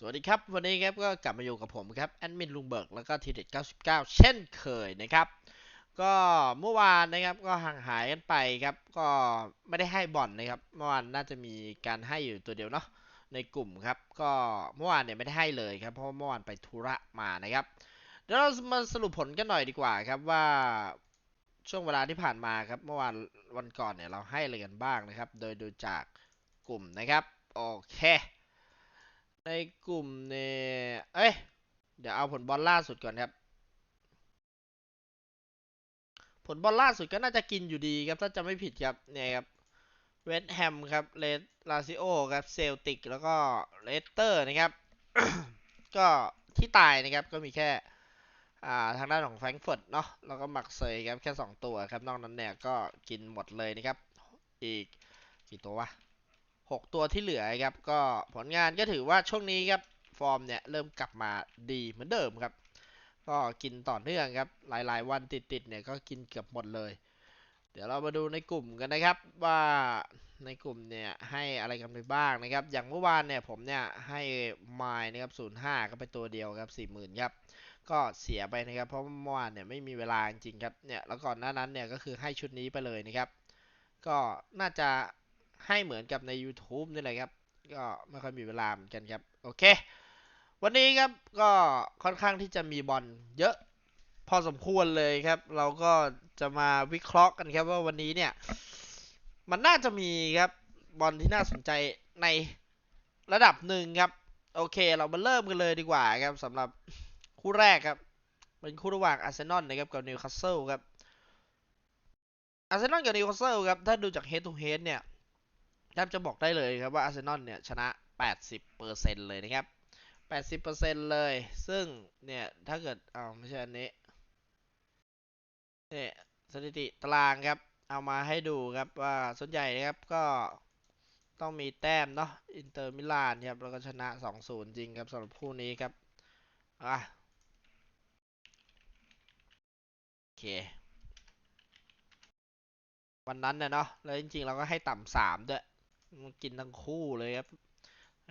สวัสดีครับ วันนี้ครับก็กลับมาอยู่กับผมครับแอดมินลุงเบิร์กแล้วก็ทีเด็ด99 เช่นเคยนะครับ ก็เมื่อวานนะครับก็ห่างหายกันไปครับ ก็ไม่ได้ให้บ่อนนะครับ เมื่อวานน่าจะมีการให้อยู่ตัวเดียวเนาะในกลุ่มครับ ก็เมื่อวานเนี่ยไม่ได้ให้เลยครับ เพราะเมื่อวานไปธุระมานะครับเดี๋ยวเรามาสรุปผลกันหน่อยดีกว่าครับว่าช่วงเวลาที่ผ่านมาครับเมื่อวานวันก่อนเนี่ยเราให้อะไรกันบ้างนะครับ โดยดูจากกลุ่มนะครับโอเค ในกลุ่มเนี่ยเอ้ย เดี๋ยวเอาผลบอลล่าสุดก่อนครับ ผลบอลล่าสุดก็น่าจะกินอยู่ดีครับถ้าจะไม่ผิดครับ เนี่ยครับ เวสต์แฮมครับ เลสลาซิโอครับ เซลติก แล้วก็เลสเตอร์นะครับ ก็ที่ตายนะครับก็มีแค่อ่าทางด้านของแฟรงก์เฟิร์ตเนาะแล้วก็มักเซยครับแค่ 2 ตัวครับ นอกนั้นเนี่ยก็กินหมดเลยนะครับ อีกกี่ตัววะ หกตัวที่เหลือครับ ก็ผลงานก็ถือว่าช่วงนี้ครับ ฟอร์มเนี่ยเริ่มกลับมาดีเหมือนเดิมครับ ก็กินต่อเนื่องครับ หลายๆ วันติดๆเนี่ยก็กินเกือบหมดเลย เดี๋ยวเรามาดูในกลุ่มกันนะครับว่าในกลุ่มเนี่ยให้อะไรกันไปบ้างนะครับ อย่างเมื่อวานเนี่ยผมเนี่ยให้ไมล์นะครับ05 ก็ไปตัวเดียวครับ 40,000ครับก็เสียไปนะครับ เพราะเมื่อวานเนี่ยไม่มีเวลาจริงๆครับเนี่ยแล้วก่อนหน้านั้นเนี่ยก็คือให้ชุดนี้ไปเลยนะครับ ก็น่าจะ ให้เหมือนกับใน YouTube นี่แหละครับ ก็ไม่ค่อยมีเวลาเหมือนกันครับ โอเค วันนี้ครับก็ค่อนข้างที่จะมีบอลเยอะพอสมควรเลยครับ เราก็จะมาวิเคราะห์กันครับว่าวันนี้เนี่ย มันน่าจะมีครับบอลที่น่าสนใจในระดับหนึ่งครับ โอเค เรามาเริ่มกันเลยดีกว่าครับสำหรับคู่แรกครับเป็นคู่ระหว่างอาร์เซนอลนะครับกับนิวคาสเซิลครับอาร์เซนอลกับนิวคาสเซิลครับ ถ้าดูจาก head to head เนี่ย แทบจะบอกได้เลยครับว่าอาร์เซนอลเนี่ยชนะ 80%เลยนะครับ 80%เลย ซึ่งเนี่ยถ้าเกิดเอาไม่ใช่อันนี้เนี่ยสถิติตารางครับ เอามาให้ดูครับว่าส่วนใหญ่นะครับก็ต้องมีแต้มเนาะอินเตอร์มิลานครับ แล้วก็ชนะ 2-0 จริงครับสำหรับคู่นี้ครับ อะ โอเค วันนั้นเนี่ยเนาะแล้วจริงๆ เราก็ให้ต่ำสามด้วย มันกินทั้งคู่เลยครับ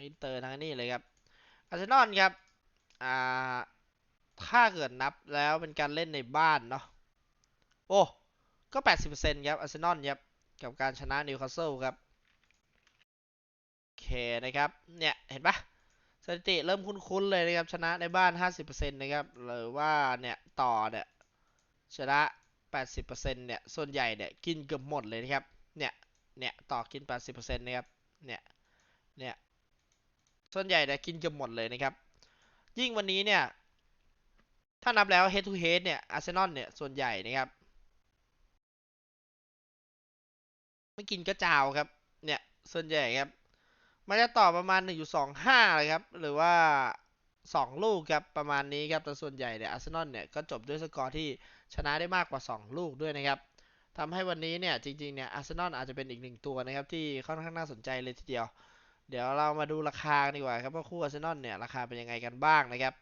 อินเตอร์ทั้งนี้เลยครับอาร์เซนอลครับอ่าถ้าเกิดนับแล้วเป็นการเล่นในบ้านเนาะโอ้ก็80%ครับอาร์เซนอลครับกับการชนะนิวคาสเซิลครับโอเคนะครับเนี่ยเห็นปะสถิติเริ่มคุ้นๆเลยนะครับชนะในบ้าน 50%นะครับหรือว่าเนี่ยต่อเนี่ยชนะ 80%เนี่ยส่วนใหญ่เนี่ยกินเกือบหมดเลยนะครับเนี่ย เนี่ย ต่อกิน 80%นะครับ เนี่ย เนี่ย ส่วนใหญ่เนี่ยกินเกือบหมดเลยนะครับ ยิ่งวันนี้เนี่ย ถ้านับแล้ว head to head เนี่ยอาร์เซนอลเนี่ย ส่วนใหญ่นะครับ ไม่กินกระจาวครับ เนี่ย ส่วนใหญ่ครับ มันจะต่อประมาณ1.25เลยครับ หรือว่า 2 ลูกครับ ประมาณนี้ครับ แต่ส่วนใหญ่เนี่ยอาร์เซนอลเนี่ย ก็จบด้วยสกอร์ที่ชนะได้มากกว่า 2 ลูกด้วยนะครับ ทำให้วันนี้เนี่ยจริงๆเนี่ยอาร์เซนอลอาจจะเป็นอีกหนึ่งตัวนะครับที่ค่อนข้างน่าสนใจเลยทีเดียว เดี๋ยวเรามาดูราคาดีกว่าครับว่าคู่อาร์เซนอลเนี่ยราคาเป็นยังไงกันบ้างนะครับ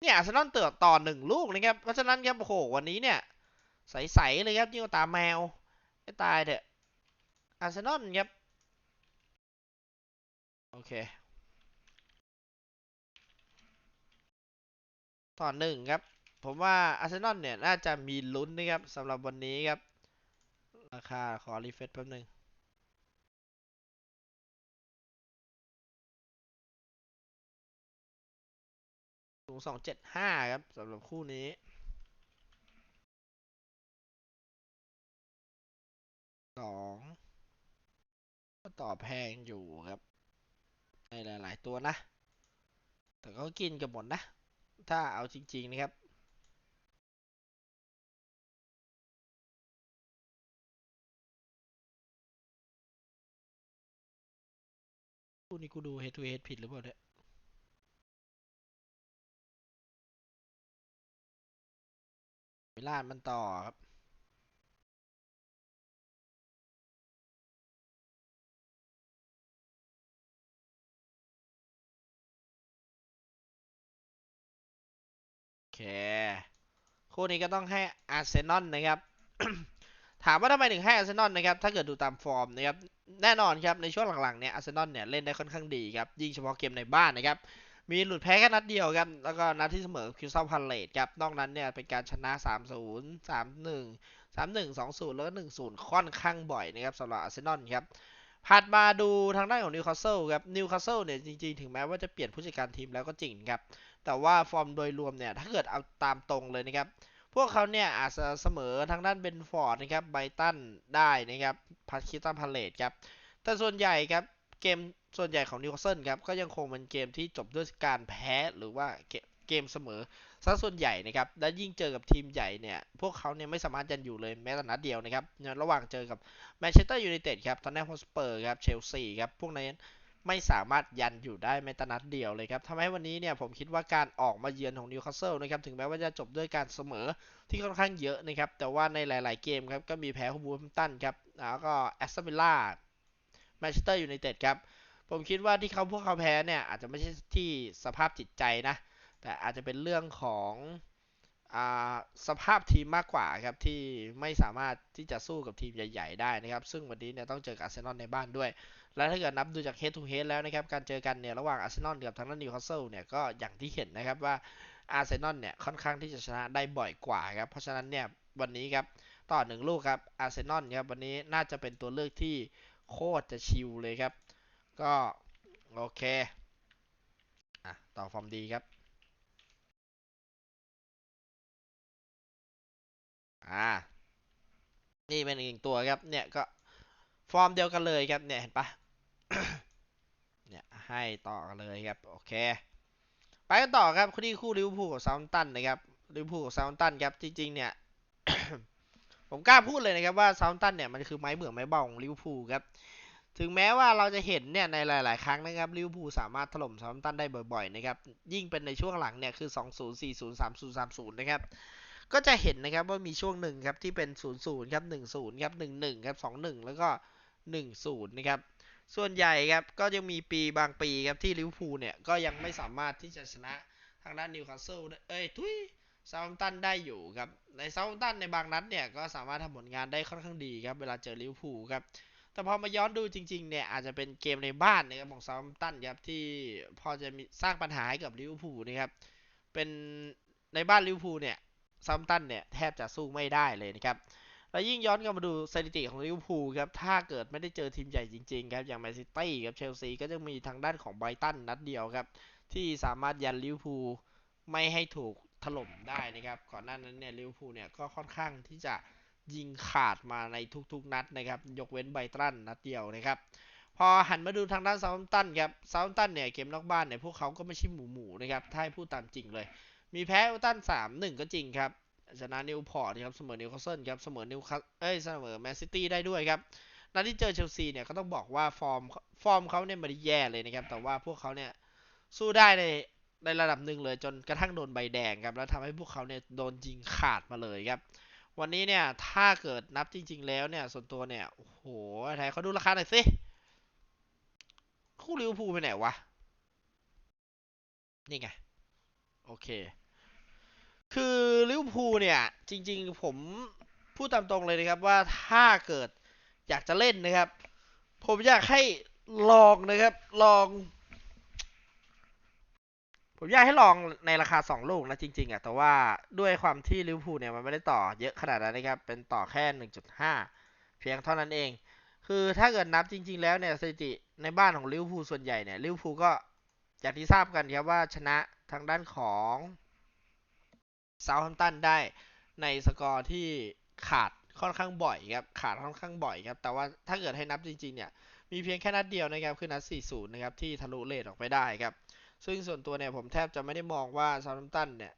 เนี่ยอาร์เซนอลเติบต่อหนึ่งลูกนะครับเพราะฉะนั้นครับโอ้โหวันนี้เนี่ยใสๆเลยครับยิ่งกว่าตาแมวไม่ตายเถอะอาร์เซนอลครับโอเค ต่อหนึ่งครับ ผมว่าอาร์เซนอลเนี่ย น่าจะมีลุ้นนะครับสำหรับวันนี้ครับ ราคาขอรีเฟซแป๊บหนึงสูงสองเจ็ดห้าครับสำหรับคู่นี้สองก็ต่อแพงอยู่ครับ ในหลาย ๆ ตัวนะ แต่ก็กินกับหมดนะ ถ้าเอาจริง ๆ นะครับคู่นี้กูดู head to head ผิดหรือเปล่าเนี่ยมิลามันต่อครับ เค คู่นี้ก็ต้องให้อาร์เซนอลนะครับ ถามว่าทำไมถึงให้อาร์เซนอลนะครับ ถ้าเกิดดูตามฟอร์มนะครับ แน่นอนครับ ในช่วงหลังๆเนี่ยอาร์เซนอลเนี่ยเล่นได้ค่อนข้างดีครับ ยิ่งเฉพาะเกมในบ้านนะครับ มีหลุดแพ้แค่นัดเดียวครับ แล้วก็นัดที่เสมอคิวซัลพาเลตครับ นอกนั้นเนี่ยเป็นการชนะ 3-0 3-1 3-1 2-0 แล้วก็1-0 ค่อนข้างบ่อยนะครับสำหรับอาร์เซนอลครับ ถัดมาดูทางด้านของนิวคาสเซิลครับนิวคาสเซิลเนี่ยจริงๆ ถึงแม้ว่าจะเปลี่ยนผู้จัดการทีมแล้วก็จริงครับ แต่ว่าฟอร์มโดยรวมเนี่ย ถ้าเกิดเอาตามตรงเลยนะครับ พวกเขาเนี่ยอาจจะเสมอทางด้านเบนฟอร์ดนะครับไบตันได้นะครับพาคิตันพาเลตครับ แต่ส่วนใหญ่ครับ เกมส่วนใหญ่ของนิวคาสเซิลครับ ก็ยังคงเป็นเกมที่จบด้วยการแพ้หรือว่าเกม เกมเสมอซะส่วนใหญ่นะครับ และยิ่งเจอกับทีมใหญ่เนี่ย พวกเขาเนี่ยไม่สามารถยันอยู่เลยแม้แต่นัดเดียวนะครับ ระหว่างเจอกับแมนเชสเตอร์ยูไนเต็ดครับ ตอนนี้ฮอสเปอร์ครับ เชลซีครับ พวกนั้นไม่สามารถยันอยู่ได้แม้แต่นัดเดียวเลยครับทำให้วันนี้เนี่ยผมคิดว่าการออกมาเยือนของนิวคาสเซิลนะครับ ถึงแม้ว่าจะจบด้วยการเสมอที่ค่อนข้างเยอะนะครับ แต่ว่าในหลาย ๆ เกมครับ ก็มีแพ้ฮูบูมตันครับ แล้วก็แอสตันวิลล่า แมนเชสเตอร์ยูไนเต็ดครับ ผมคิดว่าที่เขาพวกเขาแพ้เนี่ยอาจจะไม่ใช่ที่สภาพจิตใจนะ แต่อาจจะเป็นเรื่องของสภาพทีมมากกว่าครับที่ไม่สามารถที่จะสู้กับทีมใหญ่ ๆ ได้นะครับ ซึ่งวันนี้เนี่ยต้องเจอกับอาร์เซนอลในบ้านด้วย และถ้าเกิดนับดูจากเฮดทูเฮดแล้วนะครับ การเจอกันเนี่ยระหว่างอาร์เซนอลกับทางด้านนิวคาสเซิลเนี่ยก็อย่างที่เห็นนะครับว่าอาร์เซนอลเนี่ยค่อนข้างที่จะชนะได้บ่อยกว่าครับเพราะฉะนั้นเนี่ยวันนี้ครับต่อหนึ่งลูกครับอาร์เซนอลครับวันนี้น่าจะเป็นตัวเลือกที่โคตรจะชิลเลยครับ ก็โอเคอะต่อฟอร์มดีครับ อ่า นี่เป็นอีกตัวครับ เนี่ยก็ฟอร์มเดียวกันเลยครับ เนี่ยเห็นปะเนี่ยให้ต่อกันเลยครับ โอเค ไปกันต่อครับคู่ที่คู่ลิเวอร์พูลกับซาว์ตันนะครับลิเวอร์พูลกับซาว์ตันครับ จริง ๆ เนี่ย ผมกล้าพูดเลยนะครับว่าซาว์ตันเนี่ยมันคือไม้เบื่อไม้เบาของลิเวอร์พูลครับ ถึงแม้ว่าเราจะเห็นเนี่ยในหลาย ๆ ครั้งนะครับลิเวอร์พูลสามารถถล่มซาว์ตันได้บ่อย ๆ นะครับ ยิ่งเป็นในช่วงหลังเนี่ยคือ 2-0 4-0 3-0 3-0 นะครับ ก็จะเห็นนะครับว่ามีช่วงหนึ่งครับที่เป็น0 0ครับ1 0ครับ1 1ครับ2 1แล้วก็1 0นะครับส่วนใหญ่ครับก็ยังมีปีบางปีครับที่ลิเวอร์พูลเนี่ยก็ยังไม่สามารถที่จะชนะทางด้านนิวคาสเซิลเอ้ยทุยซาว์ตันได้อยู่ครับในซาว์ตันในบางนัดเนี่ยก็สามารถทำผลงานได้ค่อนข้างดีครับเวลาเจอลิเวอร์พูลครับแต่พอมาย้อนดูจริงๆเนี่ยอาจจะเป็นเกมในบ้านนะครับของซาว์ตันครับที่พอจะมีสร้างปัญหาให้กับลิเวอร์พูลนะครับเป็นในบ้านลิเวอร์พูลเนี่ย ซัมตันเนี่ยแทบจะสู้ไม่ได้เลยนะครับ แล้วยิ่งย้อนกลับมาดูสถิติของลิเวอร์พูลครับ ถ้าเกิดไม่ได้เจอทีมใหญ่จริงๆครับ อย่างแมนซิตี้กับเชลซีก็จะมีทางด้านของไบรตันนัดเดียวครับ ที่สามารถยันลิเวอร์พูลไม่ให้ถูกถล่มได้นะครับ ก่อนหน้านั้นเนี่ยลิเวอร์พูลเนี่ยก็ค่อนข้างที่จะยิงขาดมาในทุกๆนัดนะครับ ยกเว้นไบรตันนัดเดียวนะครับพอหันมาดูทางด้านเซาท์ตันครับเซาท์ตันเนี่ยเกมนอกบ้านเนี่ยพวกเขาก็ไม่ใช่หมูหมูนะครับ ถ้าให้พูดตามจริงเลย มีแพ้เอลตันสามหนึ่งก็จริงครับชนะนิวพอร์ตครับเสมอนิวคาสเซิลครับเสมอนิวคาเอ้ยเสมอแมนซิตี้ได้ด้วยครับนัดที่เจอเชลซีเนี่ยก็ต้องบอกว่าฟอร์มฟอร์มเขาเนี่ยไม่ได้แย่เลยนะครับ แต่ว่าพวกเขาเนี่ยสู้ได้ในในระดับหนึ่งเลยจนกระทั่งโดนใบแดงครับ แล้วทำให้พวกเขาเนี่ยโดนยิงขาดมาเลยครับ วันนี้เนี่ยถ้าเกิดนับจริง ๆ แล้วเนี่ย ส่วนตัวเนี่ยโอ้โหไทยเขาดูราคาหน่อยสิคู่ลิเวอร์พูลไปไหนวะนี่ไงโอเค ร์พูลเนี่ย จริง ๆ ผมพูดตามตรงเลยนะครับว่าถ้าเกิดอยากจะเล่นนะครับ ผมอยากให้ลองนะครับ ลอง ผมอยากให้ลองในราคา 2 ลูกนะจริง ๆอะแต่ว่าด้วยความที่ลิเวอร์พูลเนี่ยมันไม่ได้ต่อเยอะขนาดนั้นนะครับ เป็นต่อแค่ 1.5 เพียงเท่านั้นเอง คือถ้าเกิดนับจริง ๆ แล้วเนี่ยสถิติในบ้านของลิเวอร์พูลส่วนใหญ่เนี่ยลิเวอร์พูลก็อย่างที่ทราบกันครับว่าชนะทางด้านของ เซาท์แฮมป์ตันได้ในสกอร์ที่ขาดค่อนข้างบ่อยครับ ขาดค่อนข้างบ่อยครับ แต่ว่าถ้าเกิดให้นับจริงๆเนี่ย มีเพียงแค่นัดเดียวนะครับ คือนัด 40 นะครับ ที่ทะลุเลทออกไปได้ครับ ซึ่งส่วนตัวเนี่ยผมแทบจะไม่ได้มองว่าเซาท์แฮมป์ตันเนี่ย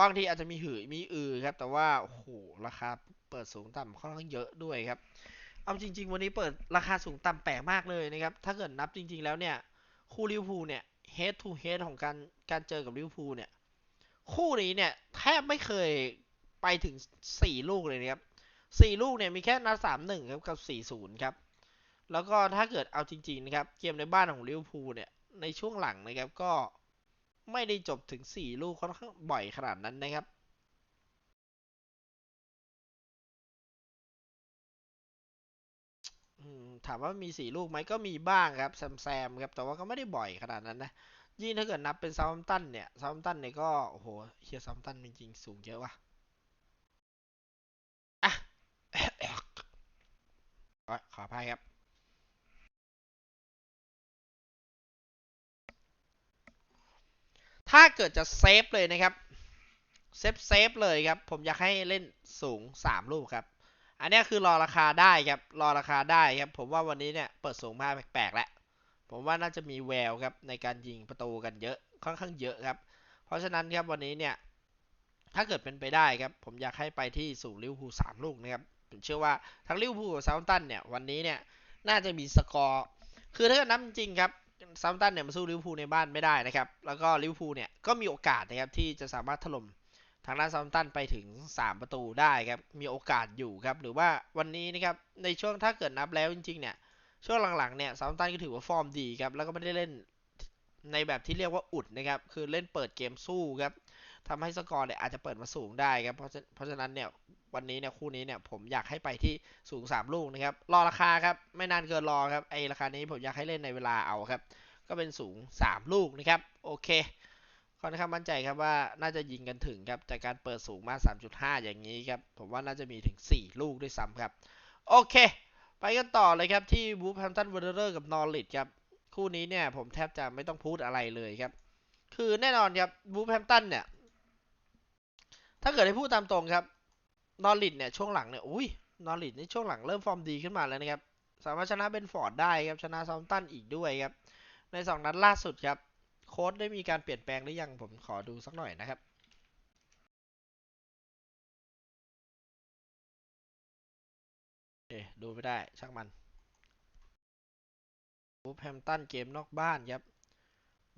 บางทีอาจจะมีหือมีอือครับ แต่ว่า โอ้โห ราคาเปิดสูงต่ำค่อนข้างเยอะด้วยครับ เอาจริง ๆ วันนี้เปิดราคาสูงต่ำแปลกมากเลยนะครับ ถ้าเกิดนับจริง ๆ แล้วเนี่ย คู่ลิเวอร์พูลเนี่ย head to head ของการการเจอกับลิเวอร์พูลเนี่ย คู่นี้เนี่ยแทบไม่เคยไปถึงสี่ลูกเลยนะครับสี่ลูกเนี่ยมีแค่นัดสามหนึ่งครับกับสี่ศูนย์ครับ แล้วก็ถ้าเกิดเอาจริงๆนะครับเกมในบ้านของลิเวอร์พูลเนี่ยในช่วงหลังนะครับก็ไม่ได้จบถึงสี่ลูกค่อนข้างบ่อยขนาดนั้นนะครับถามว่ามีสี่ลูกไหมก็มีบ้างครับแซมแซมครับแต่ว่าก็ไม่ได้บ่อยขนาดนั้นนะ ยิ่งถ้าเกิดนับเป็นซา u ัมตันเนี่ยซา u ัมตันเนี่ยก็ โอ้โหเฮียซา u ัมตันจริงๆสูงเยอะว่ะอะขออภัยครับ ถ้าเกิดจะเซฟเลยนะครับ เซฟเซฟเลยครับ ผมอยากให้เล่นสูง 3 ลูกครับ อันนี้คือรอราคาได้ครับ รอราคาได้ครับ ผมว่าวันนี้เนี่ย เปิดสูงมากแปลกๆแล้ว ผมว่าน่าจะมีแววครับในการยิงประตูกันเยอะค่อนข้างเยอะครับ เพราะฉะนั้นครับวันนี้เนี่ยถ้าเกิดเป็นไปได้ครับ ผมอยากให้ไปที่สูงลิวพูสามลูกนะครับผมเชื่อว่าทั้งลิวพูกับเซาท์ตันเนี่ยวันนี้เนี่ยน่าจะมีสกอร์คือถ้าเกิดนับจริงครับเซาท์ตันเนี่ยมาสู้ลิวพูในบ้านไม่ได้นะครับแล้วก็ลิวพูเนี่ยก็มีโอกาสนะครับที่จะสามารถถล่มทางด้านซาท์ตันไปถึง 3 ประตูได้ครับ มีโอกาสอยู่ครับ หรือว่าวันนี้นะครับ ในช่วงถ้าเกิดนับแล้วจริงๆเนี่ย ช่วงหลังๆเนี่ยซาท์ตันก็ถือว่าฟอร์มดีครับ แล้วก็ไม่ได้เล่นในแบบที่เรียกว่าอุดนะครับ คือเล่นเปิดเกมสู้ครับทำให้สกอร์เนี่ยอาจจะเปิดมาสูงได้ครับ เพราะฉะเพราะฉะนั้นเนี่ยวันนี้เนี่ยคู่นี้เนี่ยผมอยากให้ไปที่สูง 3 ลูกนะครับ รอราคาครับไม่นานเกินรอครับไอราคานี้ผมอยากให้เล่นในเวลาเอาครับ ก็เป็นสูง 3 ลูกนะครับ โอเคค่อนข้างมั่นใจครับว่าน่าจะยิงกันถึงครับจากการเปิดสูงมา 3.5 อย่างนี้ครับ ผมว่าน่าจะมีถึง 4 ลูกด้วยซ้ำครับ โอเค ไปกันต่อเลยครับที่บูฟแฮมตันวอร์เรอร์กับนอริทครับ คู่นี้เนี่ยผมแทบจะไม่ต้องพูดอะไรเลยครับ คือแน่นอนครับบูฟแฮมตันเนี่ย ถ้าเกิดให้พูดตามตรงครับนอริทเนี่ยช่วงหลังเนี่ยอุ้ยนอริทนี่ช่วงหลังเริ่มฟอร์มดีขึ้นมาแล้วนะครับ สามารถชนะเบนฟอร์ดได้ครับชนะซา u มตันอีกด้วยครับ ในสองนัดล่าสุดครับ โค้ดได้มีการเปลี่ยนแปลงหรือยังผมขอดูสักหน่อยนะครับ เอ๊ดูไม่ได้ช่างมันบูฟแฮมตันเกมนอกบ้านครับ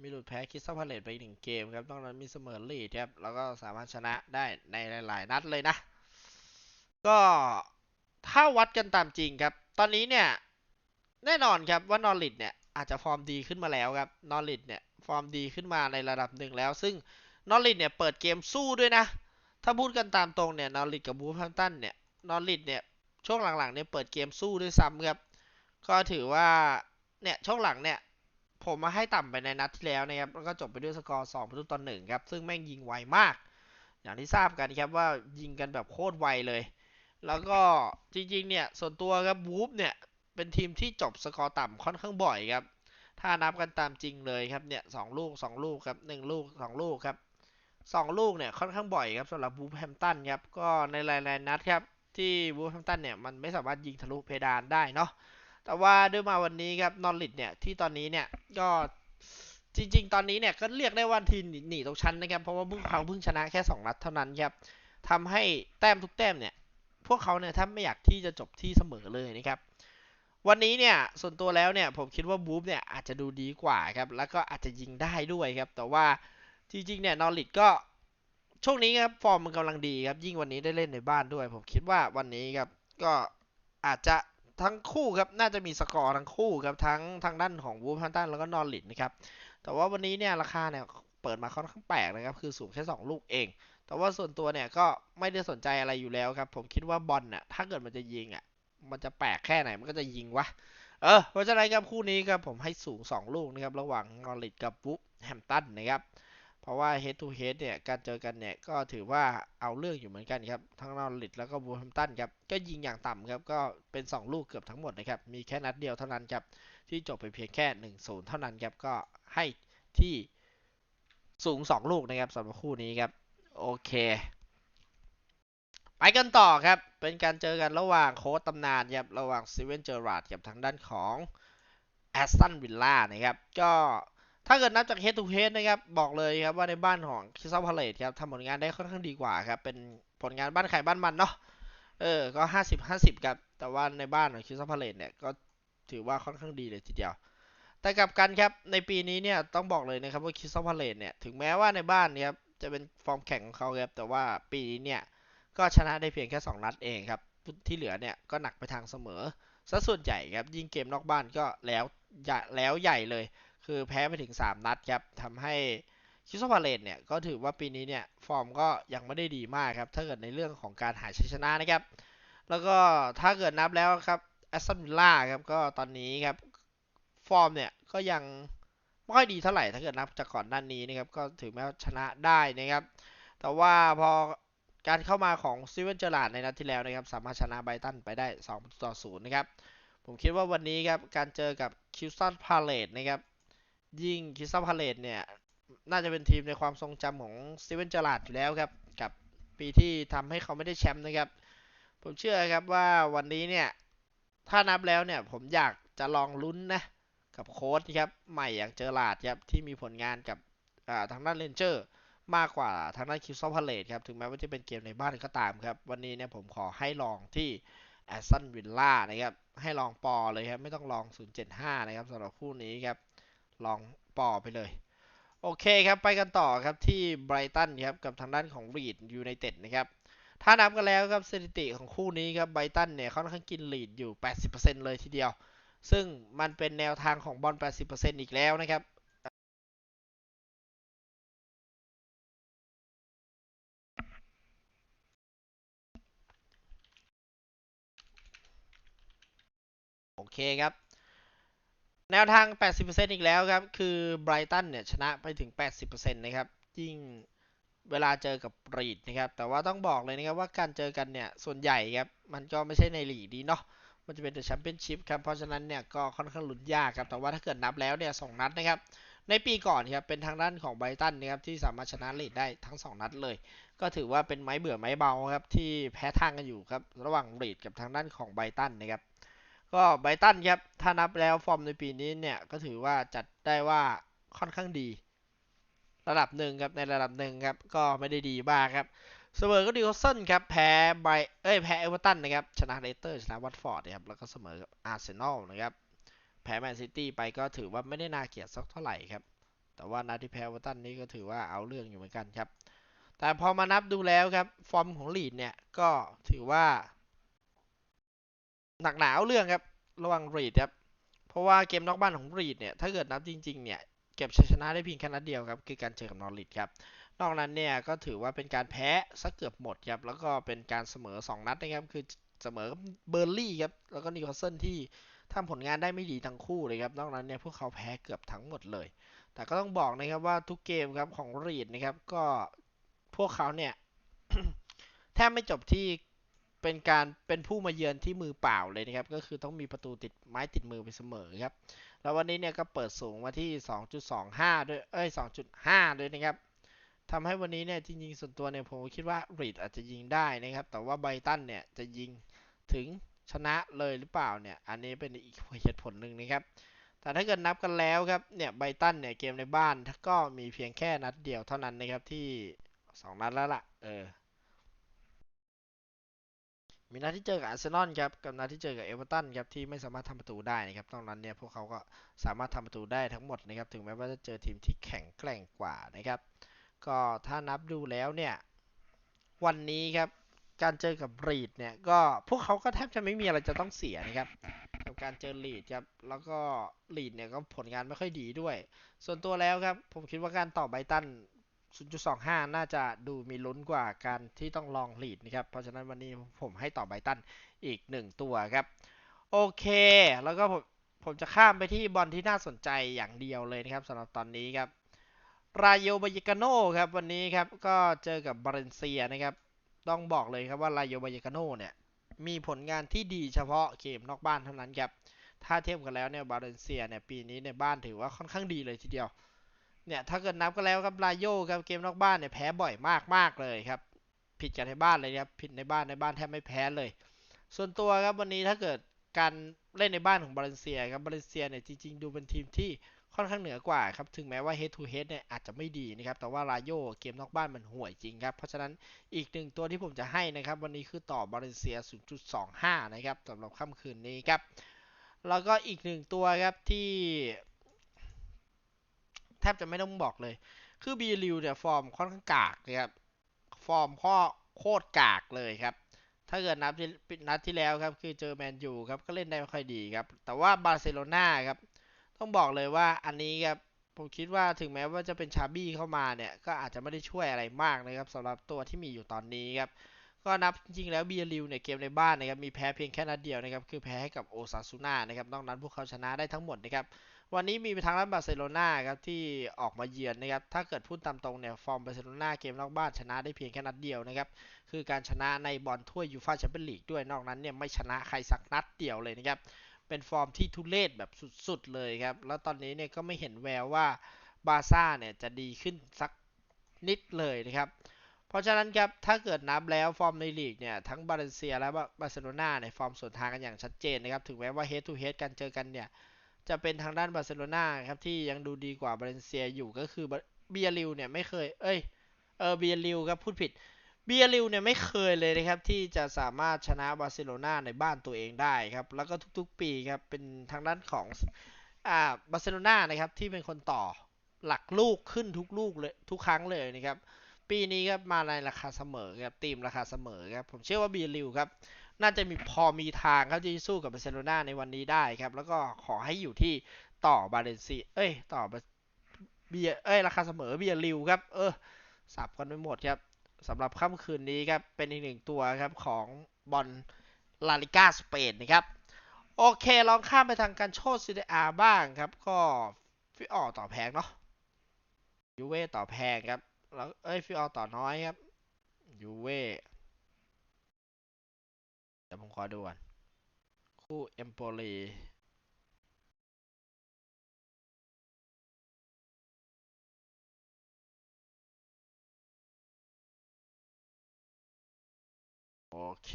มีหลุดแพ้คิสตัลพาเลตไปหนึ่งเกมครับ นอกนั้นมีเสมอลีดครับ แล้วก็สามารถชนะได้ในหลาย ๆ นัดเลยนะ ก็ถ้าวัดกันตามจริงครับ ตอนนี้เนี่ย แน่นอนครับว่านอริทเนี่ยอาจจะฟอร์มดีขึ้นมาแล้วครับนอริทเนี่ยฟอร์มดีขึ้นมาในระดับหนึ่งแล้ว ซึ่งนอริทเนี่ยเปิดเกมสู้ด้วยนะ ถ้าพูดกันตามตรงเนี่ยนอริทกับบูฟแฮมตันเนี่ยนอริทเนี่ย ช่วงหลังๆเนี่ยเปิดเกมสู้ด้วยซ้ำครับ ก็ถือว่าเนี่ยช่วงหลังเนี่ยผมมาให้ต่ำไปในนัดที่แล้วนะครับแล้วก็จบไปด้วยสกอร์2ประตูต่อหนึ่งครับ ซึ่งแม่งยิงไวมาก อย่างที่ทราบกันครับว่ายิงกันแบบโคตรไวเลย แล้วก็จริงๆเนี่ยส่วนตัวครับบูฟเนี่ยเป็นทีมที่จบสกอร์ต่ำค่อนข้างบ่อยครับ ถ้านับกันตามจริงเลยครับเนี่ยสองลูกสองลูกครับหนึ่งลูกสองลูกครับสองลูกเนี่ยค่อนข้างบ่อยครับสำหรับบูฟแฮมตันครับก็ในหลายๆนัดครับ ที่บูฟแฮมตันเนี่ยมันไม่สามารถยิงทะลุเพดานได้เนาะแต่ว่าด้วยมาวันนี้ครับนอริทเนี่ยที่ตอนนี้เนี่ยก็จริง ๆ ตอนนี้เนี่ยก็เรียกได้ว่าทีมหนีตกชั้นนะครับ เพราะว่าพวกเขาเพิ่งชนะแค่สองนัดเท่านั้นครับทำให้แต้มทุกแต้มเนี่ย พวกเขาเนี่ยถ้าไม่อยากที่จะจบที่เสมอเลยนะครับ วันนี้เนี่ยส่วนตัวแล้วเนี่ยผมคิดว่าบูฟเนี่ยอาจจะดูดีกว่าครับ แล้วก็อาจจะยิงได้ด้วยครับ แต่ว่าจริงๆเนี่ยนอริทก็ ช่วงนี้ครับฟอร์มมันกำลังดีครับ ยิ่งวันนี้ได้เล่นในบ้านด้วย ผมคิดว่าวันนี้ครับก็อาจจะทั้งคู่ครับน่าจะมีสกอร์ทั้งคู่ครับทั้งทางด้านของวูฟแฮมตันแล้วก็นอริทนะครับแต่ว่าวันนี้เนี่ยราคาเนี่ยเปิดมาค่อนข้างแปลกนะครับคือสูงแค่ 2 ลูกเอง แต่ว่าส่วนตัวเนี่ยก็ไม่ได้สนใจอะไรอยู่แล้วครับ ผมคิดว่าบอลน่ะถ้าเกิดมันจะยิงอะมันจะแปลกแค่ไหนมันก็จะยิงวะเออเพราะฉะนั้นครับคู่นี้ครับผมให้สูง 2 ลูกนะครับระหว่างนอริทกับบุ๊บแฮมตันนะครับ เพราะว่า head to head เนี่ยการเจอกันเนี่ยก็ถือว่าเอาเรื่องอยู่เหมือนกันครับ ทั้งนอริทแล้วก็บูแฮมตันครับก็ยิงอย่างต่ำครับก็เป็น 2 ลูกเกือบทั้งหมดนะครับมีแค่นัดเดียวเท่านั้นครับที่จบไปเพียงแค่1-0เท่านั้นครับก็ให้ที่สูง 2 ลูกนะครับสำหรับคู่นี้ครับโอเค ไปกันต่อครับ เป็นการเจอกันระหว่างโค้ชตำนานครับระหว่างซีเวนเจอร์ราดกับทางด้านของแอสตันวิลล่านะครับก็ ถ้าเกิดนับจาก head to head นะครับบอกเลยครับว่าในบ้านของคิซัลพาเลตครับทำผลงานได้ค่อนข้างดีกว่าครับเป็นผลงานบ้านใครบ้านมันเนาะเออก็ 50 50ครับแต่ว่าในบ้านของคิซัลพาเลตเนี่ยก็ถือว่าค่อนข้างดีเลยทีเดียว แต่กลับกันครับในปีนี้เนี่ยต้องบอกเลยนะครับว่าคิซัลพาเลตเนี่ยถึงแม้ว่าในบ้านเนี่ยครับจะเป็นฟอร์มแข่งของเขาครับแต่ว่าปีนี้เนี่ยก็ชนะได้เพียงแค่ 2 นัดเองครับที่เหลือเนี่ยก็หนักไปทางเสมอซะส่วนใหญ่ครับยิงเกมนอกบ้านก็แล้วแล้วใหญ่เลย คือแพ้ไปถึง 3 นัดครับทำให้คิสโซพาเลตเนี่ยก็ถือว่าปีนี้เนี่ยฟอร์มก็ยังไม่ได้ดีมากครับถ้าเกิดในเรื่องของการหาชัยชนะนะครับ แล้วก็ถ้าเกิดนับแล้วครับแอสตันวิลล่าครับก็ตอนนี้ครับฟอร์มเนี่ยก็ยังไม่ค่อยดีเท่าไหร่ถ้าเกิดนับจากก่อนหน้านี้นะครับก็ถือแม้ว่าชนะได้นะครับ แต่ว่าพอการเข้ามาของสตีเวนเจอร์ลาดในนัดที่แล้วนะครับ สามารถชนะไบรตันไปได้2ต่อ0นะครับ ผมคิดว่าวันนี้ครับการเจอกับคิวตันพาเลตนะครับ ยิ่งคิวตัพาเลตเนี่ย น่าจะเป็นทีมในความทรงจำของสตีเวนเจอร์ลาร์ดอยู่แล้วครับ กับปีที่ทำให้เขาไม่ได้แชมป์นะครับ ผมเชื่อครับว่าวันนี้เนี่ย ถ้านับแล้วเนี่ยผมอยากจะลองลุ้นนะ กับโค้ชครับใหม่อย่างเจอร์ลาร์ดครับที่มีผลงานกับทางด้านเรนเจอร์มากกว่าทางด้านคิวซอพาเลตครับ ถึงแม้ว่าจะเป็นเกมในบ้านก็ตามครับ วันนี้เนี่ยผมขอให้ลองที่แอสตันวิลล่านะครับ ให้ลองปอเลยครับ ไม่ต้องลอง 075 นะครับสำหรับคู่นี้ครับ ลองปอไปเลย โอเคครับไปกันต่อครับที่ไบรตันครับกับทางด้านของรีดยูไนเต็ดนะครับถ้านับกันแล้วครับสถิติของคู่นี้ครับไบรตันเนี่ยค่อนข้างกินลีดอยู่ 80%เลยทีเดียว ซึ่งมันเป็นแนวทางของบอล 80%อีกแล้วนะครับโอเคครับ แนวทาง 80%อีกแล้วครับ คือไบรตันเนี่ยชนะไปถึง 80%นะครับยิ่งเวลาเจอกับรีดนะครับ แต่ว่าต้องบอกเลยนะครับว่าการเจอกันเนี่ย ส่วนใหญ่ครับ มันก็ไม่ใช่ในลีกดีเนาะ มันจะเป็นเดอะแชมเปี้ยนชิพครับ เพราะฉะนั้นเนี่ยก็ค่อนข้างลุ้นยากครับ แต่ว่าถ้าเกิดนับแล้วเนี่ยสองนัดนะครับ ในปีก่อนครับ เป็นทางด้านของไบรตันนะครับที่สามารถชนะลีดได้ทั้ง 2 นัดเลย ก็ถือว่าเป็นไม้เบื่อไม้เบาครับที่แพ้ทางกันอยู่ครับ ระหว่างลีดกับทางด้านของไบรตันนะครับ ก็ไบตันครับ ถ้านับแล้วฟอร์มในปีนี้เนี่ย ก็ถือว่าจัดได้ว่าค่อนข้างดี ระดับหนึ่งครับ ในระดับหนึ่งครับ ก็ไม่ได้ดีมากครับเสมอก็ดิวสันครับ แพ้ไบเอ้ยแพ้เอเวอร์ตันนะครับ ชนะเลสเตอร์ ชนะวัตฟอร์ดนะครับ แล้วก็เสมอกับอาร์เซนอลนะครับ แพ้แมนซิตี้ไปก็ถือว่าไม่ได้น่าเกลียดสักเท่าไหร่ครับ แต่ว่านัดที่แพ้เอเวอร์ตันนี้ก็ถือว่าเอาเรื่องอยู่เหมือนกันครับ แต่พอมานับดูแล้วครับ ฟอร์มของลีดเนี่ย ก็ถือว่า หนักหนาเอาเรื่องครับ ระหว่างรีดครับ เพราะว่าเกมนอกบ้านของรีดเนี่ย ถ้าเกิดนับจริง ๆ เนี่ย เก็บชัยชนะได้เพียงแค่นัดเดียวครับ คือการเจอกับนอริทครับ นอกนั้นเนี่ยก็ถือว่าเป็นการแพ้สักเกือบหมดครับ แล้วก็เป็นการเสมอ 2 นัดนะครับ คือเสมอเบอร์ลี่ครับ แล้วก็นิคาสเซิลที่ทำผลงานได้ไม่ดีทั้งคู่เลยครับ นอกนั้นเนี่ยพวกเขาแพ้เกือบทั้งหมดเลย แต่ก็ต้องบอกนะครับว่าทุกเกมครับของรีดนะครับ ก็พวกเขาเนี่ยแทบไม่จบที่ เป็นการเป็นผู้มาเยือนที่มือเปล่าเลยนะครับ ก็คือต้องมีประตูติดไม้ติดมือไปเสมอครับ แล้ววันนี้เนี่ยก็เปิดสูงมาที่ 2.25 ด้วยเอ้ย 2.5 ด้วยนะครับทำให้วันนี้เนี่ยจริงๆส่วนตัวเนี่ยผมคิดว่ารีดอาจจะยิงได้นะครับ แต่ว่าไบตันเนี่ยจะยิงถึงชนะเลยหรือเปล่าเนี่ย อันนี้เป็นอีกเหตุผลหนึ่งนะครับ แต่ถ้าเกิดนับกันแล้วครับ เนี่ยไบตันเนี่ยเกมในบ้านก็มีเพียงแค่นัดเดียวเท่านั้นนะครับที่ 2 นัดแล้วล่ะ เออ มีนัดที่เจอกับอาร์เซนอลครับ กับนัดที่เจอกับเอเวอร์ตันครับ ที่ไม่สามารถทำประตูได้นะครับตรงนั้นเนี่ยพวกเขาก็สามารถทำประตูได้ทั้งหมดนะครับ ถึงแม้ว่าจะเจอทีมที่แข็งแกร่งกว่านะครับ ก็ถ้านับดูแล้วเนี่ย วันนี้ครับ การเจอกับรีดเนี่ย ก็พวกเขาก็แทบจะไม่มีอะไรจะต้องเสียนะครับกับการเจอรีดครับ แล้วก็รีดเนี่ยก็ผลงานไม่ค่อยดีด้วย ส่วนตัวแล้วครับ ผมคิดว่าการต่อไบตัน 0.25 น่าจะดูมีลุ้นกว่าการที่ต้องลองหลีดนะครับ เพราะฉะนั้นวันนี้ผมให้ต่อไบตันอีก 1 ตัวครับ โอเค แล้วก็ผมผมจะข้ามไปที่บอลที่น่าสนใจอย่างเดียวเลยนะครับสำหรับตอนนี้ครับ รายโยบายกาโนครับวันนี้ครับก็เจอกับบาเลนเซียนะครับ ต้องบอกเลยครับว่ารายโยบายกาโนเนี่ยมีผลงานที่ดีเฉพาะเกมนอกบ้านเท่านั้นครับ ถ้าเทียบกันแล้วเนี่ยบาเลนเซียเนี่ยปีนี้ในบ้านถือว่าค่อนข้างดีเลยทีเดียว เนี่ยถ้าเกิดนับก็แล้วครับลาโยครับเกมนอกบ้านเนี่ยแพ้บ่อยมากมากเลยครับ ผิดกันในบ้านเลยครับผิดในบ้านในบ้านแทบไม่แพ้เลย ส่วนตัวครับวันนี้ถ้าเกิดการเล่นในบ้านของบาเลนเซียครับบาเลนเซียเนี่ยจริงๆ ดูเป็นทีมที่ค่อนข้างเหนือกว่าครับถึงแม้ว่า head to head เนี่ยอาจจะไม่ดีนะครับแต่ว่าลาโยเกมนอกบ้านมันห่วยจริงครับเพราะฉะนั้นอีกหนึ่งตัวที่ผมจะให้นะครับวันนี้คือต่อบาเลนเซีย 0.25 นะครับสำหรับค่ำคืนนี้ครับแล้วก็อีกหนึ่งตัวครับที่ บจะไม่ต้องบอกเลย คือบีริวเนี่ยฟอร์มค่อนข้างกากนะครับ ฟอร์มข้อโคตรกากเลยครับ ถ้าเกิดนับที่นัดที่แล้วครับ คือเจอแมนยูครับก็เล่นได้ไม่ค่อยดีครับ แต่ว่าบาร์เซโลนาครับ ต้องบอกเลยว่าอันนี้ครับผมคิดว่าถึงแม้ว่าจะเป็นชาบี้เข้ามาเนี่ย ก็อาจจะไม่ได้ช่วยอะไรมากนะครับสำหรับตัวที่มีอยู่ตอนนี้ครับก็ก็นับจริงๆแล้วเบียริวเนี่ยเกมในบ้านนะครับมีแพ้เพียงแค่นัดเดียวนะครับคือแพ้ให้กับโอซาซูน่านะครับนอกนั้นพวกเขาชนะได้ทั้งหมดนะครับ วันนี้มีทางด้านบาร์เซโลนาครับที่ออกมาเยือนนะครับ ถ้าเกิดพูดตามตรงเนี่ยฟอร์มบาร์เซโลนาเกมนอกบ้านชนะได้เพียงแค่นัดเดียวนะครับ คือการชนะในบอลถ้วยยูฟ่าแชมเปี้ยนลีกด้วยนอกนั้นเนี่ยไม่ชนะใครสักนัดเดียวเลยนะครับ เป็นฟอร์มที่ทุเรศแบบสุดๆเลยครับ แล้วตอนนี้เนี่ยก็ไม่เห็นแววว่าบาร์ซ่าเนี่ยจะดีขึ้นสักนิดเลยนะครับเพราะฉะนั้นครับ ถ้าเกิดนับแล้วฟอร์มในลีกเนี่ย ทั้งบาเลนเซียและบาร์เซโลนาเนี่ยฟอร์มส่วนทางกันอย่างชัดเจนนะครับ ถึงแม้ว่าเฮดทูเฮดกันเจอกันเนี่ย จะเป็นทางด้านบาร์เซโลนาครับที่ยังดูดีกว่าบาเลนเซียอยู่ก็คือเบียริวเนี่ยไม่เคย เอ้ย เออเบียริวครับพูดผิดเบียริวเนี่ยไม่เคยเลยนะครับที่จะสามารถชนะบาร์เซโลนาในบ้านตัวเองได้ครับ แล้วก็ทุกๆปีครับเป็นทางด้านของอ่าบาร์เซโลนานะครับที่เป็นคนต่อหลักลูกขึ้นทุกลูกเลยทุกครั้งเลยนะครับ ปีนี้ครับมาในราคาเสมอครับตีมราคาเสมอครับผมเชื่อว่าเบีลิวครับ น่าจะมีพอมีทางครับที่จะสู้กับบาร์เซโลนาในวันนี้ได้ครับ แล้วก็ขอให้อยู่ที่ต่อบาเลนซีเอ้ย ต่อเบียเอ้ย ราคาเสมอเบียลิวครับ เออ สับกันไปหมดครับสำหรับค่ำคืนนี้ครับ เป็นอีกหนึ่งตัวครับของบอลลาลิก้าสเปนนะครับ โอเค ลองข้ามไปทางการโชดซีเดอาบ้างครับ ก็ฟิออต่อแพงเนาะยูเว่ต่อแพงครับ แล้วเอ้ยฟิออต่อน้อยครับยูเว่ เดี๋ยวผมขอดูก่อน คู่เอมโปลีโอเค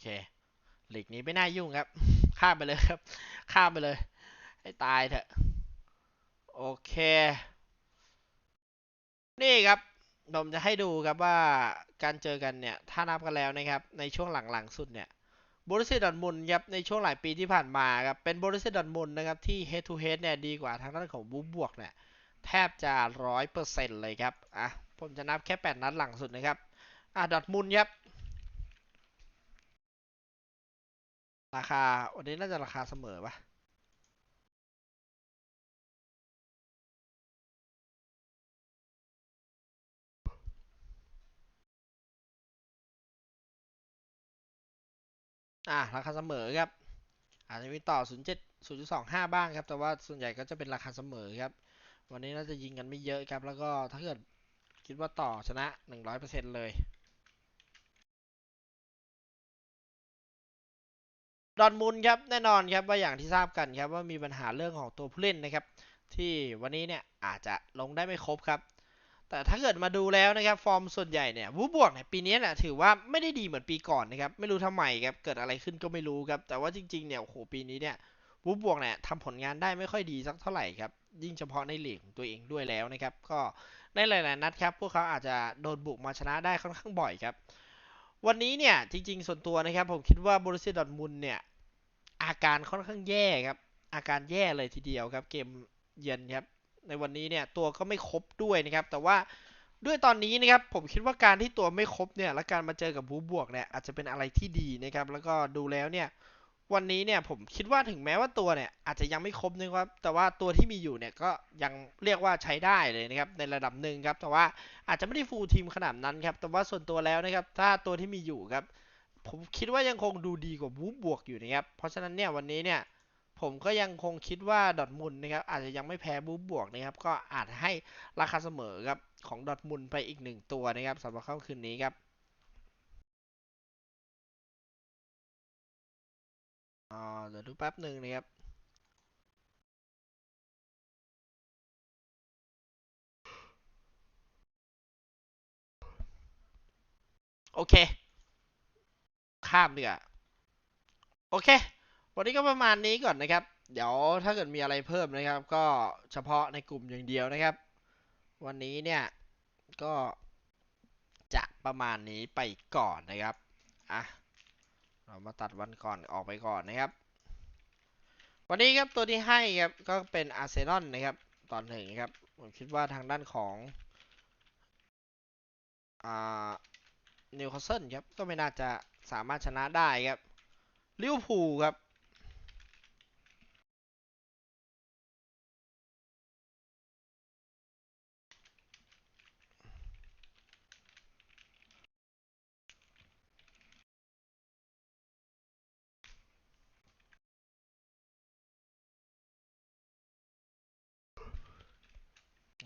เคหลีกนี้ไม่น่ายุ่งครับ ข้ามไปเลยครับ ข้ามไปเลย ให้ตายเถอะ โอเค นี่ครับผมจะให้ดูครับว่าการเจอกันเนี่ย ถ้านับกันแล้วนะครับ ในช่วงหลังๆสุดเนี่ยบริษัทดอทมุนครับในช่วงหลายปีที่ผ่านมาครับเป็นบริษัทดอทมุนนะครับที่ head to head เนี่ยดีกว่าทางด้านของบูบวกเนี่ยแทบจะร้อยเปอร์เซ็นต์เลยครับอะผมจะนับแค่แปดนัดหลังสุดนะครับอะดอทมุนครับ ราคา วันนี้น่าจะราคาเสมอปะอะราคาเสมอครับ อาจจะมีต่อ07 0.25 บ้างครับ แต่ว่าส่วนใหญ่ก็จะเป็นราคาเสมอครับ วันนี้น่าจะยิงกันไม่เยอะครับ แล้วก็ถ้าเกิดคิดว่าต่อชนะ 100%เลย ดอนมุนครับแน่นอนครับว่าอย่างที่ทราบกันครับว่ามีปัญหาเรื่องของตัวผู้เล่นนะครับ ที่วันนี้เนี่ยอาจจะลงได้ไม่ครบครับ แต่ถ้าเกิดมาดูแล้วนะครับฟอร์มส่วนใหญ่เนี่ยวูบวกเนี่ยปีนี้เนี่ยถือว่าไม่ได้ดีเหมือนปีก่อนนะครับไม่รู้ทำไมครับเกิดอะไรขึ้นก็ไม่รู้ครับแต่ว่าจริงๆเนี่ยโอ้โหปีนี้เนี่ยวูบวกเนี่ยทำผลงานได้ไม่ค่อยดีสักเท่าไหร่ครับยิ่งเฉพาะในลีกของตัวเองด้วยแล้วนะครับก็ในหลายๆนัดครับพวกเขาอาจจะโดนบุกมาชนะได้ค่อนข้างบ่อยครับ วันนี้เนี่ยจริงๆ ส่วนตัวนะครับ ผมคิดว่าบรูเซียดอทมุนเนี่ย อาการค่อนข้างแย่ครับ อาการแย่เลยทีเดียวครับ เกมเย็นครับ ในวันนี้เนี่ยตัวก็ไม่ครบด้วยนะครับ แต่ว่าด้วยตอนนี้นะครับ ผมคิดว่าการที่ตัวไม่ครบเนี่ย และการมาเจอกับบูบวกเนี่ยอาจจะเป็นอะไรที่ดีนะครับ แล้วก็ดูแล้วเนี่ย วันนี้เนี่ยผมคิดว่าถึงแม้ว่าตัวเนี่ยอาจจะยังไม่ครบนะครับ แต่ว่าตัวที่มีอยู่เนี่ยก็ยังเรียกว่าใช้ได้เลยนะครับในระดับหนึ่งครับ แต่ว่าอาจจะไม่ได้ฟูลทีมขนาดนั้นครับ แต่ว่าส่วนตัวแล้วนะครับ ถ้าตัวที่มีอยู่ครับ ผมคิดว่ายังคงดูดีกว่าบูบวกอยู่นะครับ เพราะฉะนั้นเนี่ยวันนี้เนี่ยผมก็ยังคงคิดว่าดอทมุนนะครับอาจจะยังไม่แพ้บูบวกนะครับ ก็อาจให้ราคาเสมอครับของดอทมุนไปอีกหนึ่งตัวนะครับสำหรับค่ำคืนนี้ครับ อ่าเดี๋ยวดูแป๊บหนึ่งนะครับ โอเค ข้ามดีกว่าโอเค วันนี้ก็ประมาณนี้ก่อนนะครับ เดี๋ยวถ้าเกิดมีอะไรเพิ่มนะครับ ก็เฉพาะในกลุ่มอย่างเดียวนะครับ วันนี้เนี่ยก็จะประมาณนี้ไปก่อนนะครับ อะ เรามาตัดวันก่อนออกไปก่อนนะครับ วันนี้ครับตัวที่ให้ครับก็เป็นอาร์เซนอลนะครับตอนหนึ่งครับผมคิดว่าทางด้านของนิวคาสเซิลครับก็ไม่น่าจะสามารถชนะได้ครับลิเวอร์พูลครับ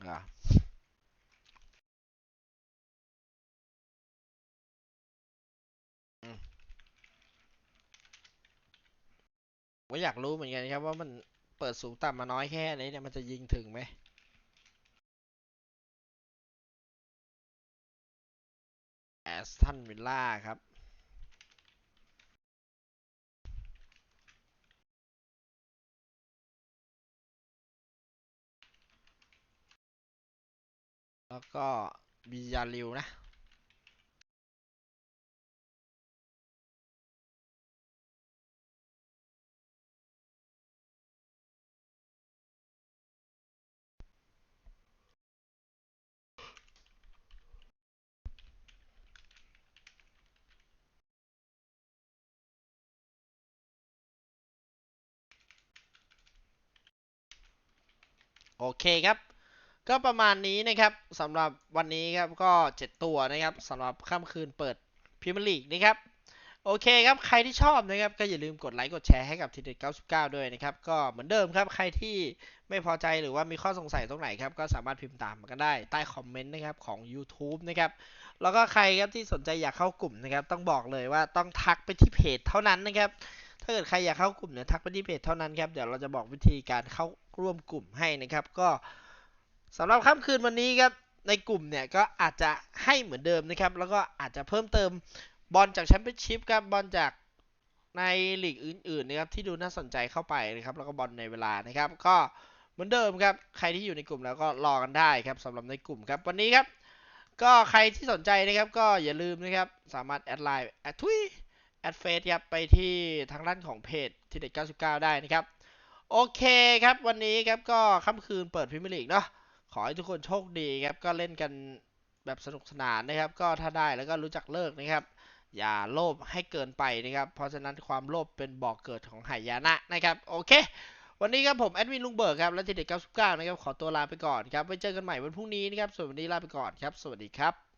อ่าอืมผมอยากรู้เหมือนกันครับว่ามันเปิดสูงต่ำมาน้อยแค่ไหนเนี่ยมันจะยิงถึงไหมแอสตันวิลล่าครับ แล้วก็บิยาริวนะโอเคครับ ก็ประมาณนี้นะครับสำหรับวันนี้ครับก็ 7 ตัวนะครับสำหรับค่ำคืนเปิดพรีเมียร์ลีกนะครับโอเคครับใครที่ชอบนะครับก็อย่าลืมกดไลค์กดแชร์ให้กับทีเด็ด99 ด้วยนะครับก็เหมือนเดิมครับใครที่ไม่พอใจหรือว่ามีข้อสงสัยตรงไหนครับก็สามารถพิมพ์ตามมากันได้ใต้คอมเมนต์นะครับของ YouTube นะครับแล้วก็ใครครับที่สนใจอยากเข้ากลุ่มนะครับต้องบอกเลยว่าต้องทักไปที่เพจเท่านั้นนะครับถ้าเกิดใครอยากเข้ากลุ่มเนี่ยทักไปที่เพจเท่านั้นครับเดี๋ยวเราจะบอกวิธีการเข้าร่วมกลุ่มให้นะครับก็ สำหรับค่ำคืนวันนี้ครับในกลุ่มเนี่ยก็อาจจะให้เหมือนเดิมนะครับ แล้วก็อาจจะเพิ่มเติมบอลจากแชมเปี้ยนชิพครับบอลจากในลีกอื่นๆนะครับที่ดูน่าสนใจเข้าไปนะครับ แล้วก็บอลในเวลานะครับ ก็เหมือนเดิมครับ ใครที่อยู่ในกลุ่มแล้วก็รอกันได้ครับสำหรับในกลุ่มครับวันนี้ครับ ก็ใครที่สนใจนะครับ ก็อย่าลืมนะครับ สามารถแอดไลน์แอดทุยแอดเฟซครับไปที่ทางด้านของเพจทีเด็ด99 ได้นะครับ โอเคครับ วันนี้ครับก็ค่ำคืนเปิดพรีเมียร์ลีกเนาะ ขอให้ทุกคนโชคดีครับ ก็เล่นกันแบบสนุกสนานนะครับ ก็ถ้าได้แล้วก็รู้จักเลิกนะครับ อย่าโลภให้เกินไปนะครับ เพราะฉะนั้นความโลภเป็นบ่อกเกิดของหายนะนะครับ โอเค วันนี้ครับผมแอดมินลุงเบิร์กครับ และทีเด็ด99นะครับ ขอตัวลาไปก่อนครับ ไว้เจอกันใหม่วันพรุ่งนี้นะครับ ส่วนวันนี้ลาไปก่อนครับ สวัสดีครับ